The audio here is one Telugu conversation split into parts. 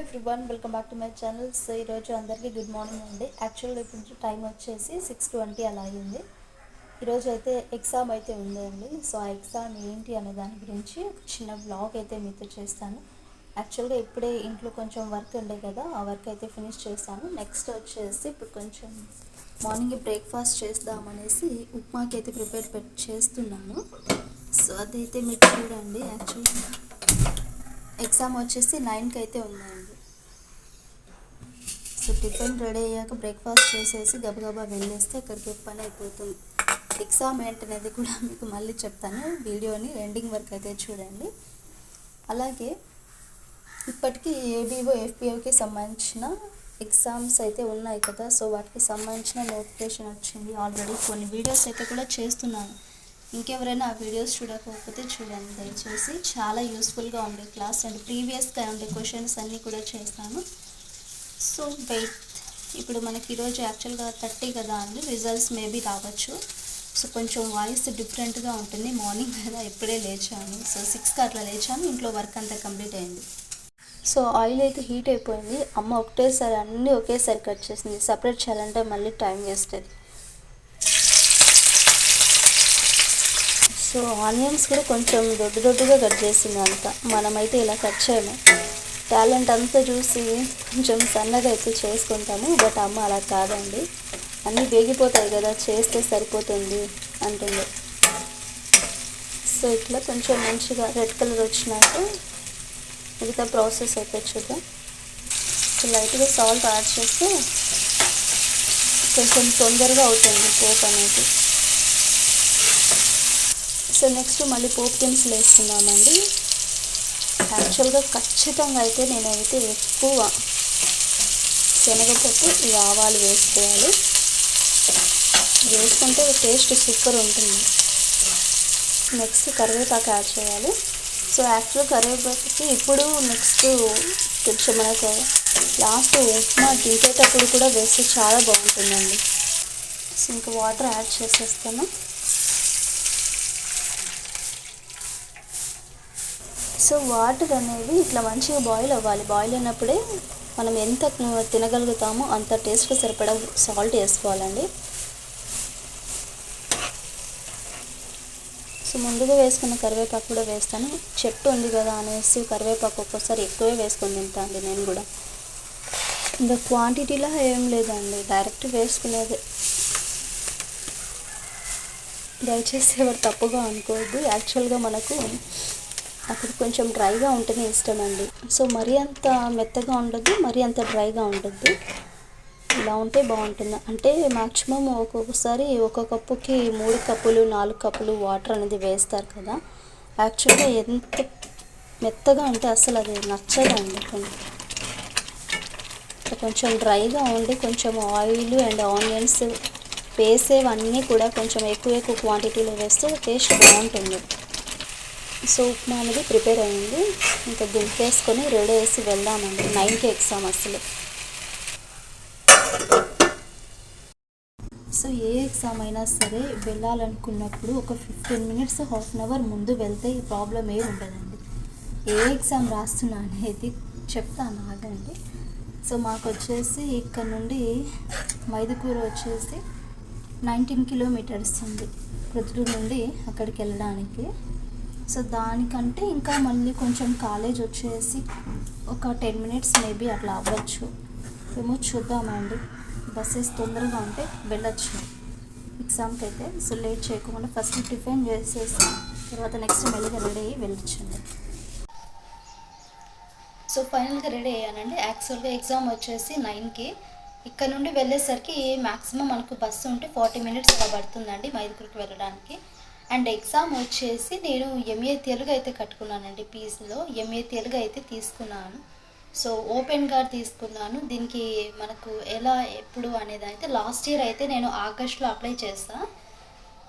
Everyone welcome back to my channel so ఈరోజు అందరికీ గుడ్ మార్నింగ్ అండి. యాక్చువల్గా ఇప్పుడు టైం వచ్చేసి సిక్స్ ట్వంటీ అలా అయింది. ఈరోజు అయితే ఎగ్జామ్ అయితే ఉందండి సో ఆ ఎగ్జామ్ ఏంటి అనే దాని గురించి ఒక చిన్న బ్లాగ్ అయితే మీతో చేస్తాను. యాక్చువల్గా ఇప్పుడే ఇంట్లో కొంచెం వర్క్ ఉండే కదా ఆ వర్క్ అయితే ఫినిష్ చేస్తాను. నెక్స్ట్ వచ్చేసి ఇప్పుడు కొంచెం మార్నింగ్ బ్రేక్ఫాస్ట్ చేద్దామనేసి ఉప్మాకి అయితే ప్రిపేర్ పెట్ చేస్తున్నాను. సో అదైతే మీరు చూడండి. యాక్చువల్గా ఎగ్జామ్ వచ్చేసి నైన్కి అయితే ఉందండి. సో టిఫిన్ రెడీ అయ్యాక బ్రేక్ఫాస్ట్ చేసేసి గబగబా వెళ్ళేస్తే అక్కడికి పని అయిపోతుంది. ఎగ్జామ్ ఏంటనేది కూడా మీకు మళ్ళీ చెప్తాను. వీడియోని ఎండింగ్ వరకు అయితే చూడండి. అలాగే ఇప్పటికీ ఏబీఓ ఎఫ్పిఓకి సంబంధించిన ఎగ్జామ్స్ అయితే ఉన్నాయి కదా. సో వాటికి సంబంధించిన నోటిఫికేషన్ వచ్చింది ఆల్రెడీ కొన్ని వీడియోస్ అయితే కూడా చేస్తున్నాను. ఇంకెవరైనా ఆ వీడియోస్ చూడకపోతే చూడండి. దయచేసి చాలా యూస్ఫుల్గా ఉండే క్లాస్ అండ్ ప్రీవియస్గా ఉండే క్వశ్చన్స్ అన్నీ కూడా చేస్తాను. So wait. ఇప్పుడు మనకి ఈరోజు యాక్చువల్గా థర్టీ కదా అండి. రిజల్ట్స్ మేబీ రావచ్చు. సో కొంచెం వాయిస్ డిఫరెంట్గా ఉంటుంది. మార్నింగ్ కదా ఇప్పుడే లేచాను. సో సిక్స్కి అట్లా లేచాను. ఇంట్లో వర్క్ అంతా కంప్లీట్ అయింది. సో ఆయిల్ అయితే హీట్ అయిపోయింది. అమ్మ ఒకటేసారి అన్నీ ఒకేసారి కట్ చేసింది. సపరేట్ చేయాలంటే మళ్ళీ టైం వేస్ట్ అది. సో ఆనియన్స్ కూడా కొంచెం దొడ్డు దొడ్డుగా కట్ చేసింది అంత మనమైతే ఇలా కట్ చేయము. టాలెంట్ అంతా చూసి కొంచెం సన్నగా అయితే చేసుకుంటాము బట్ అమ్మ అలా కాదండి. అన్నీ వేగిపోతాయి కదా చేస్తే సరిపోతుంది అంటుంది. సో ఇట్లా కొంచెం మంచిగా రెడ్ కలర్ వచ్చినాక మిగతా ప్రాసెస్ అయితే చూద్దాం. లైట్గా సాల్ట్ యాడ్ చేస్తే కొంచెం తొందరగా అవుతుంది పోప్ అనేది. సో నెక్స్ట్ మళ్ళీ పోప్ దినుసులు వేస్తున్నామండి. యాక్చువల్గా ఖచ్చితంగా అయితే నేనైతే ఎక్కువ శనగపప్పు ఈ ఆవాలు వేసుకోవాలి. వేసుకుంటే టేస్ట్ సూపర్ ఉంటుంది. నెక్స్ట్ కరివేపాకు యాడ్ చేయాలి. సో యాక్చువల్ కరివేపాకుకి ఇప్పుడు నెక్స్ట్ కొంచెం మనకు లాస్ట్ ఉప్మా దించేటప్పుడు కూడా వేస్తే చాలా బాగుంటుందండి. సో ఇంకా వాటర్ యాడ్ చేసేస్తాను. సో వాటర్ అనేవి ఇట్లా మంచిగా బాయిల్ అవ్వాలి. బాయిల్ అయినప్పుడే మనం ఎంత తినగలుగుతామో అంత టేస్ట్కి సరిపడా సాల్ట్ వేసుకోవాలండి. సో ముందుగా వేసుకున్న కరివేపాకు కూడా వేస్తాను. చెట్టు ఉంది కదా అనేసి కరివేపాకు ఒక్కోసారి ఎక్కువే వేసుకొని తింటాను నేను కూడా. ఇంకా క్వాంటిటీలో ఏం లేదండి. డైరెక్ట్ వేసుకునేదే. దయచేసి ఎవరు తప్పుగా అనుకోవద్దు. యాక్చువల్గా మనకు అక్కడ కొంచెం డ్రైగా ఉంటేనే ఇష్టం అండి సో మరీ అంత మెత్తగా ఉండదు మరీ అంత డ్రైగా ఉండద్దు. ఇలా ఉంటే బాగుంటుంది. అంటే మ్యాక్సిమం ఒక్కొక్కసారి ఒక కప్పుకి మూడు కప్పులు నాలుగు కప్పులు వాటర్ అనేది వేస్తారు కదా. యాక్చువల్గా ఎంత మెత్తగా ఉంటే అసలు అది నచ్చదండి కొంచెం డ్రైగా ఉండి కొంచెం ఆయిల్ అండ్ ఆనియన్స్ వేసేవన్నీ కూడా కొంచెం ఎక్కువ ఎక్కువ క్వాంటిటీలో వేస్తే టేస్ట్ బాగుంటుంది. సో ఉప్మా అనేది ప్రిపేర్ అయింది. ఇంకా దింపేసుకొని రెడీ వేసి వెళ్దామండి. నైన్కి ఎగ్జామ్ అసలు. సో ఏ ఎగ్జామ్ అయినా సరే వెళ్ళాలనుకున్నప్పుడు ఒక fifteen minutes half an hour ముందు వెళ్తే ఈ ప్రాబ్లం ఏ ఉండదండి. ఏ ఎగ్జామ్ రాస్తున్నా అనేది చెప్తాను ఆగండి. సో మాకు వచ్చేసి ఇక్కడ నుండి మైదుకూర వచ్చేసి నైన్టీన్ కిలోమీటర్స్ ఉంది. ప్రొద్దుటూరు నుండి అక్కడికి వెళ్ళడానికి. సో దానికంటే ఇంకా మళ్ళీ కొంచెం కాలేజ్ వచ్చేసి ఒక టెన్ మినిట్స్ మేబీ అట్లా అవ్వచ్చు. మేము చూద్దామండి. బస్సెస్ తొందరగా ఉంటే వెళ్ళచ్చు. ఎగ్జామ్కి అయితే సో లేట్ చేయకుండా ఫస్ట్ టిఫిన్ చేసేసి తర్వాత నెక్స్ట్ మెల్లిగా రెడీ అయ్యి వెళ్ళొచ్చండి. సో ఫైనల్గా రెడీ అయ్యానండి. యాక్చువల్గా ఎగ్జామ్ వచ్చేసి నైన్కి. ఇక్కడ నుండి వెళ్ళేసరికి మ్యాక్సిమం మనకు బస్సు ఉంటే ఫార్టీ మినిట్స్ అలా పడుతుందండి మైదుగురికి వెళ్ళడానికి. అండ్ ఎగ్జామ్ వచ్చేసి నేను ఎంఏ తెలుగు అయితే కట్టుకున్నానండి పీజీలో ఎంఏ తెలుగు అయితే తీసుకున్నాను. సో ఓపెన్గా తీసుకున్నాను. దీనికి మనకు ఎలా ఎప్పుడు అనేది అయితే లాస్ట్ ఇయర్ అయితే నేను ఆగస్ట్లో అప్లై చేస్తాను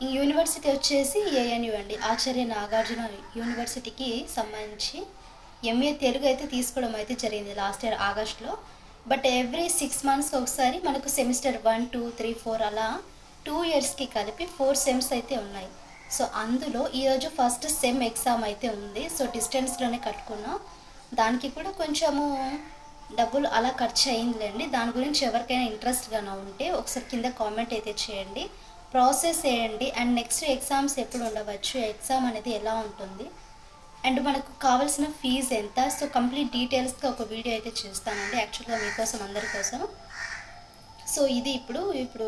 ఈ యూనివర్సిటీ వచ్చేసి ఏఎన్యు అండి. ఆచార్య నాగార్జున యూనివర్సిటీకి సంబంధించి ఎంఏ తెలుగు అయితే తీసుకోవడం అయితే జరిగింది లాస్ట్ ఇయర్ ఆగస్ట్లో. బట్ ఎవ్రీ సిక్స్ మంత్స్కి ఒకసారి మనకు semester one two three four అలా టూ ఇయర్స్కి కలిపి ఫోర్ సెమ్స్ అయితే ఉన్నాయి. సో అందులో ఈరోజు ఫస్ట్ సెమ్ ఎగ్జామ్ అయితే ఉంది. సో డిస్టెన్స్లోనే కట్టుకున్నాం. దానికి కూడా కొంచెము డబ్బులు అలా ఖర్చు అయిందిలేండి. దాని గురించి ఎవరికైనా ఇంట్రెస్ట్గా ఉంటే ఒకసారి కింద కామెంట్ అయితే చేయండి. ప్రాసెస్ చేయండి అండ్ నెక్స్ట్ ఎగ్జామ్స్ ఎప్పుడు ఉండవచ్చు? ఎగ్జామ్ అనేది ఎలా ఉంటుంది? అండ్ మనకు కావాల్సిన ఫీజు ఎంత? సో కంప్లీట్ డీటెయిల్స్గా ఒక వీడియో అయితే చేస్తానండి. యాక్చువల్గా మీకోసం అందరి కోసం సో ఇది ఇప్పుడు ఇప్పుడు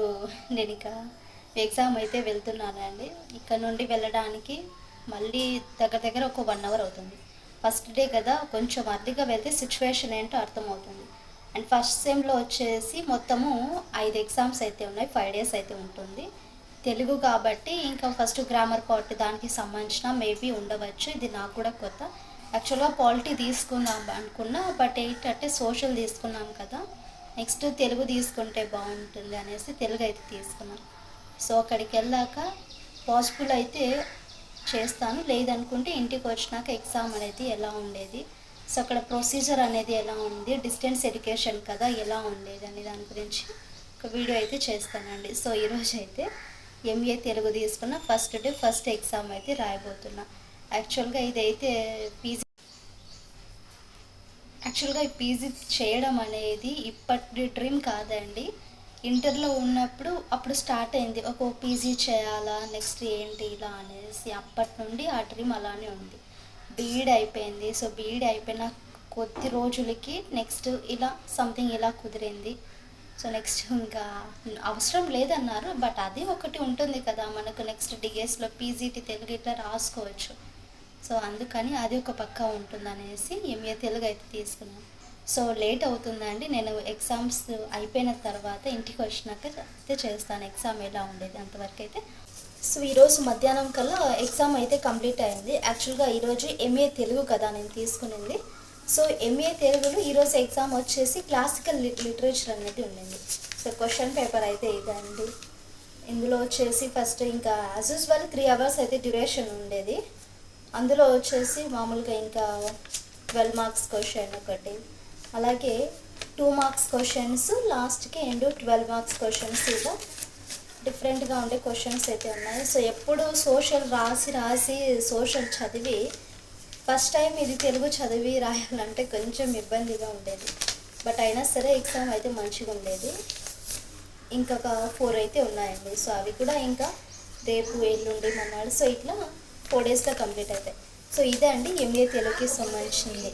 నేను ఇక ఎగ్జామ్ అయితే వెళ్తున్నానండి ఇక్కడ నుండి వెళ్ళడానికి మళ్ళీ దగ్గర దగ్గర ఒక వన్ అవర్ అవుతుంది. ఫస్ట్ డే కదా కొంచెం అర్లీగా వెళ్తే సిచ్యువేషన్ ఏంటో అర్థమవుతుంది. అండ్ ఫస్ట్ సెమ్లో వచ్చేసి మొత్తము ఐదు ఎగ్జామ్స్ అయితే ఉన్నాయి ఫైవ్ డేస్ అయితే ఉంటుంది. తెలుగు కాబట్టి ఇంకా ఫస్ట్ గ్రామర్ పార్ట్ దానికి సంబంధించిన మేబీ ఉండవచ్చు ఇది నాకు కూడా కొత్త. యాక్చువల్గా పాలిటీ తీసుకున్నాం అనుకున్నా బట్ ఏంటంటే సోషల్ తీసుకున్నాం కదా నెక్స్ట్ తెలుగు తీసుకుంటే బాగుంటుంది అనేసి తెలుగు అయితే తీసుకున్నాను సో అక్కడికి వెళ్ళాక పాసిబుల్ అయితే చేస్తాను. లేదనుకుంటే ఇంటికి వచ్చినాక ఎగ్జామ్ అనేది ఎలా ఉండేది? సో అక్కడ ప్రొసీజర్ అనేది ఎలా ఉంది? డిస్టెన్స్ ఎడ్యుకేషన్ కదా ఎలా ఉండేది? అనే దాని గురించి ఒక వీడియో అయితే చేస్తానండి. సో ఈరోజు అయితే ఎంఏ తెలుగు తీసుకున్న. ఫస్ట్ డే ఫస్ట్ ఎగ్జామ్ అయితే రాయబోతున్నా. యాక్చువల్గా ఇదైతే పీజీ యాక్చువల్గా ఈ పీజీ చేయడం అనేది ఇప్పటి డ్రీమ్ కాదండి. ఇంటర్లో ఉన్నప్పుడు అప్పుడు స్టార్ట్ అయింది. ఒక పీజీ చేయాలా నెక్స్ట్ ఏంటి ఇలా అనేసి. అప్పటి నుండి ఆ డ్రీమ్ అలానే ఉంది. బీఈడ్ అయిపోయింది. సో బీఈడ్ అయిపోయిన కొద్ది రోజులకి నెక్స్ట్ ఇలా సంథింగ్ ఇలా కుదిరింది. సో నెక్స్ట్ ఇంకా అవసరం లేదన్నారు. బట్ అది ఒకటి ఉంటుంది కదా మనకు నెక్స్ట్ డిఎస్లో పీజీటీ తెలుగు ఇట్లా రాసుకోవచ్చు. సో అందుకని అది ఒక పక్క ఉంటుంది అనేసి ఎంఏ తెలుగు అయితే తీసుకున్నాను. సో లేట్ అవుతుందండి. నేను ఎగ్జామ్స్ అయిపోయిన తర్వాత ఇంటికి వచ్చినాక అయితే చేస్తాను. ఎగ్జామ్ ఎలా ఉండేది అంతవరకు అయితే సో ఈరోజు మధ్యాహ్నం కల్లా ఎగ్జామ్ అయితే కంప్లీట్ అయింది. యాక్చువల్గా ఈరోజు ఎంఏ తెలుగు కదా నేను తీసుకునింది. సో ఎంఏ తెలుగులో ఈరోజు ఎగ్జామ్ వచ్చేసి క్లాసికల్ లిటరేచర్ అనేది ఉండింది. సో క్వశ్చన్ పేపర్ అయితే ఇదండి. ఇందులో వచ్చేసి ఫస్ట్ ఇంకా యాజ్ యూజువల్ త్రీ అవర్స్ అయితే డ్యూరేషన్ ఉండేది. అందులో వచ్చేసి మామూలుగా ఇంకా ట్వెల్వ్ మార్క్స్ క్వశ్చన్ ఒకటి అలాగే టూ మార్క్స్ క్వశ్చన్స్ లాస్ట్కి ఎండు ట్వెల్వ్ మార్క్స్ క్వశ్చన్స్ ఇలా డిఫరెంట్గా ఉండే క్వశ్చన్స్ అయితే ఉన్నాయి. సో ఎప్పుడు సోషల్ రాసి రాసి సోషల్ చదివి ఫస్ట్ టైం ఇది తెలుగు చదివి రాయాలంటే కొంచెం ఇబ్బందిగా ఉండేది. బట్ అయినా సరే ఎగ్జామ్ అయితే మంచిగా ఉండేది. ఇంకొక ఫోర్ అయితే ఉన్నాయండి. సో అవి కూడా ఇంకా రేపు ఎల్లుండి మన్నాడు. సో ఇట్లా ఫోర్ డేస్లో కంప్లీట్ అవుతాయి సో ఇదే అండి ఎంఏ తెలుగుకి సంబంధించింది.